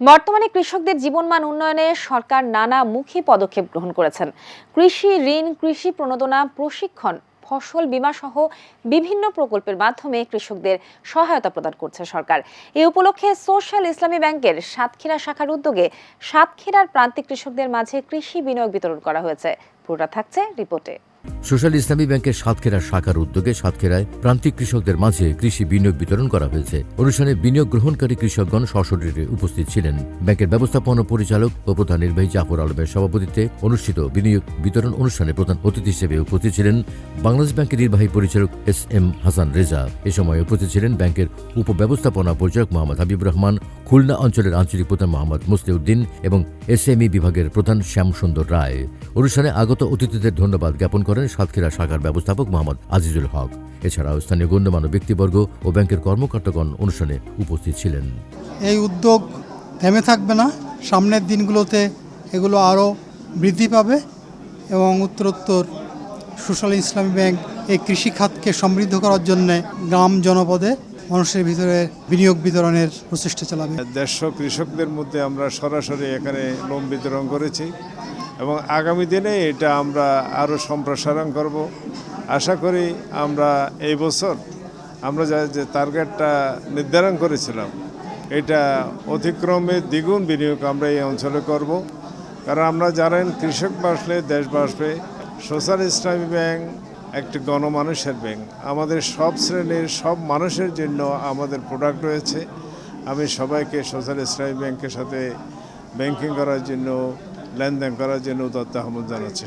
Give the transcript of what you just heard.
বর্তমানে কৃষকদের জীবনমান উন্নয়নে সরকার নানা মুখী পদক্ষেপ গ্রহণ করেছেন। কৃষি ঋণ, কৃষি প্রণোদনা, প্রশিক্ষণ, ফসল বীমা সহ বিভিন্ন প্রকল্পের মাধ্যমে কৃষকদের সহায়তা প্রদান করছে সরকার। এ উপলক্ষে সোশ্যাল ইসলামী ব্যাংকের সাতক্ষীরা শাখার উদ্যোগে সাতক্ষীরার প্রান্তিক কৃষকদের মাঝে কৃষি বিনিয়োগ বিতরণ করা হয়েছে। পুরোটা থাকছে রিপোর্টে। সোশ্যাল ইসলামী ব্যাংকের সাতক্ষীরা শাখার উদ্যোগে সাতক্ষীরায় প্রান্তিক কৃষকদের মাঝে কৃষি বিনিয়োগ বিতরণ করা হয়েছে। অনুষ্ঠানে বিনিয়োগ গ্রহণকারী কৃষকগণ সশরীরে উপস্থিত ছিলেন। ব্যাংকের ব্যবস্থাপনা পরিচালক ও প্রধান নির্বাহী জাফর আলমের সভাপতিত্বে অনুষ্ঠিত বিনিয়োগ বিতরণ অনুষ্ঠানে প্রধান অতিথি হিসেবে উপস্থিত ছিলেন বাংলাদেশ ব্যাংকের নির্বাহী পরিচালক এস এম হাসান রেজা। এ সময় উপস্থিত ছিলেন ব্যাংকের উপব্যবস্থাপনা পরিচালক মোহাম্মদ হাবিব রহমান খুলনা অঞ্চলের আঞ্চলিক প্রধান মোহাম্মদ মুসলিউদ্দিন এবং এসএমই বিভাগের প্রধান শ্যামসুন্দর রায়। অনুষ্ঠানে আগত অতিথিদের ধন্যবাদ জ্ঞাপন করেন সাতক্ষীরা শাখার ব্যবস্থাপক মোহাম্মদ আজিজুল হক। এছাড়াও স্থানীয় গণ্যমান্য ব্যক্তিবর্গ ও ব্যাংকের কর্মকর্তাগণ অনুষ্ঠানে উপস্থিত ছিলেন। এই উদ্যোগ থেমে থাকবে না। সামনের দিনগুলোতে এগুলো আরও বৃদ্ধি পাবে এবং উত্তরোত্তর সোশ্যাল ইসলামী ব্যাংক এই কৃষি খাতকে সমৃদ্ধ করার জন্য গ্রাম জনপদে মানুষের ভিতরে বিনিয়োগ বিতরণের প্রচেষ্টা চালাবে। দেড়শো কৃষকদের মধ্যে আমরা সরাসরি এখানে লোন বিতরণ করেছি এবং আগামী দিনে এটা আমরা আরও সম্প্রসারণ করব। আশা করি আমরা এই বছর আমরা যা যে টার্গেটটা নির্ধারণ করেছিলাম, এটা অতিক্রমে দ্বিগুণ বিনিয়োগ আমরা এই অঞ্চলে করব। কারণ আমরা জানেন কৃষক বাসলে দেশ বাসবে সোশ্যাল ইসলামী ব্যাংক একটি গণমানুষের ব্যাংক। আমাদের সব শ্রেণির, সব মানুষের জন্য আমাদের প্রোডাক্ট রয়েছে। আমি সবাইকে সোশ্যাল ইসলামী ব্যাংকের সাথে ব্যাংকিং করার জন্য, লেনদেন করার জন্য দত্ত আহ্বান জানাচ্ছি।